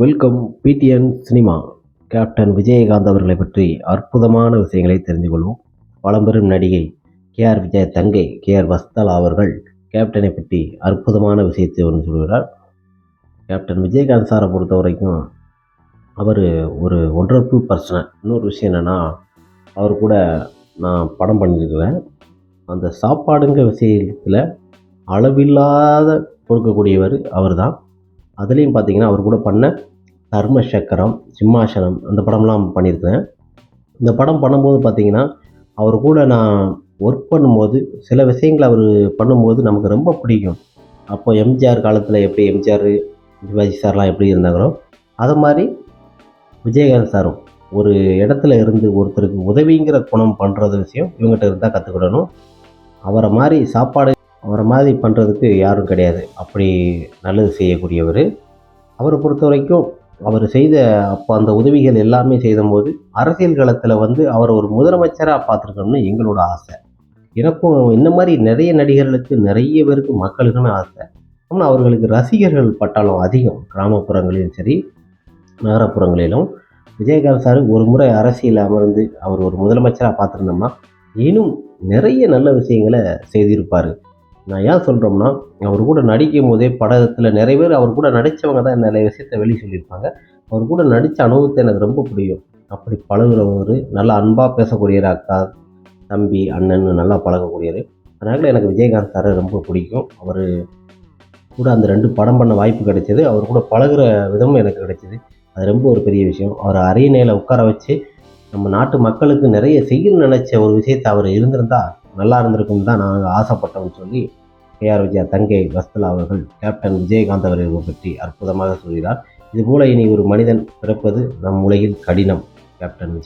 Welcome PTN cinema. Captain Vijayakanth அவர்களை பற்றி அற்புதமான விஷயங்களை தெரிந்து கொள்வோம். பழம்பெரும் நடிகை கே ஆர் விஜய தங்கை கே ஆர் வஸ்தலா அவர்கள் கேப்டனை பற்றி அற்புதமான விஷயத்தை ஒன்று சொல்கிறார். கேப்டன் விஜயகாந்த் சாரை பொறுத்த வரைக்கும் அவர் ஒரு ஒன்றர்ஃபுல் பர்சனை இன்னொரு விஷயம் என்னென்னா அவர் கூட நான் படம் பண்ணியிருக்கிறேன். அந்த சாப்பாடுங்கிற விஷயத்தில் அளவில்லாத கொடுக்கக்கூடியவர் அவர் தான் அதுலேயும் பார்த்தீங்கன்னா அவர் கூட பண்ண தர்ம சக்கரம் சிம்மாசனம் அந்த படம்லாம் பண்ணியிருக்கேன் இந்த படம் பண்ணும்போது பார்த்தீங்கன்னா அவர் கூட நான் ஒர்க் பண்ணும்போது சில விஷயங்களை அவர் பண்ணும்போது நமக்கு ரொம்ப பிடிக்கும். அப்போ எம்ஜிஆர் காலத்தில் எப்படி எம்ஜிஆர் சிவாஜி சார்லாம் எப்படி இருந்தாங்களோ அதை மாதிரி விஜயகாந்த் சாரும் ஒரு இடத்துல இருந்து ஒருத்தருக்கு உதவிங்கிற குணம் பண்ணுறது விஷயம் இவங்ககிட்ட இருந்தால் கற்றுக்கிடணும் அவரை மாதிரி சாப்பாடு மாதிரி பண்ணுறதுக்கு யாரும் கிடையாது. அப்படி நல்லது செய்யக்கூடியவர். அவரை பொறுத்த வரைக்கும் அவர் செய்த அப்போ அந்த உதவிகள் எல்லாமே செய்தபோது அரசியல் களத்தில் வந்து அவர் ஒரு முதலமைச்சராக பார்த்துருக்கணும்னு எங்களோட ஆசை. எனக்கும் இந்த மாதிரி நிறைய நடிகர்களுக்கு நிறைய பேருக்கு மக்களுக்குன்னு ஆசை. ஆனால் அவர்களுக்கு ரசிகர்கள் பட்டாளம் அதிகம். கிராமப்புறங்களிலும் சரி நகரப்புறங்களிலும். விஜயகாந்த் சார் ஒரு முறை அரசியல் அமர்ந்து அவர் ஒரு முதலமைச்சராக பார்த்துருந்தோம்னா இன்னும் நிறைய நல்ல விஷயங்களை செய்திருப்பார். நான் ஏன் சொல்கிறோம்னா அவர் கூட நடிக்கும் போதே படத்தில் நிறைய பேர் அவர் கூட நடித்தவங்க தான் நிறைய விஷயத்த வெளியே சொல்லியிருப்பாங்க. அவர் கூட நடித்த அனுபவத்தை எனக்கு ரொம்ப பிடிக்கும். அப்படி பழகுறவர் நல்லா அன்பாக பேசக்கூடியவர் அக்கா தம்பி அண்ணன் நல்லா பழகக்கூடியவர். அதனால் எனக்கு விஜயகாந்த் சார் ரொம்ப பிடிக்கும். அவர் கூட அந்த ரெண்டு படம் பண்ண வாய்ப்பு கிடைச்சது. அவர் கூட பழகுற விதமும் எனக்கு கிடைச்சிது. அது ரொம்ப ஒரு பெரிய விஷயம். அவர் அரியணையில் உட்கார வச்சு நம்ம நாட்டு மக்களுக்கு நிறைய செய்யணும்னு நினச்ச ஒரு விஷயத்தை அவர் இருந்திருந்தா நல்லா இருந்திருக்கும்னு தான் நாங்கள் ஆசைப்பட்டோம்னு சொல்லி கேஆர் விஜயா தங்கை வஸ்தலா அவர்கள் கேப்டன் விஜயகாந்த் அவர்களை பற்றி அற்புதமாக சொல்கிறார். இதுபோல இனி ஒரு மனிதன் பிறப்பது நம் உலகில் கடினம் கேப்டன் விஜய்.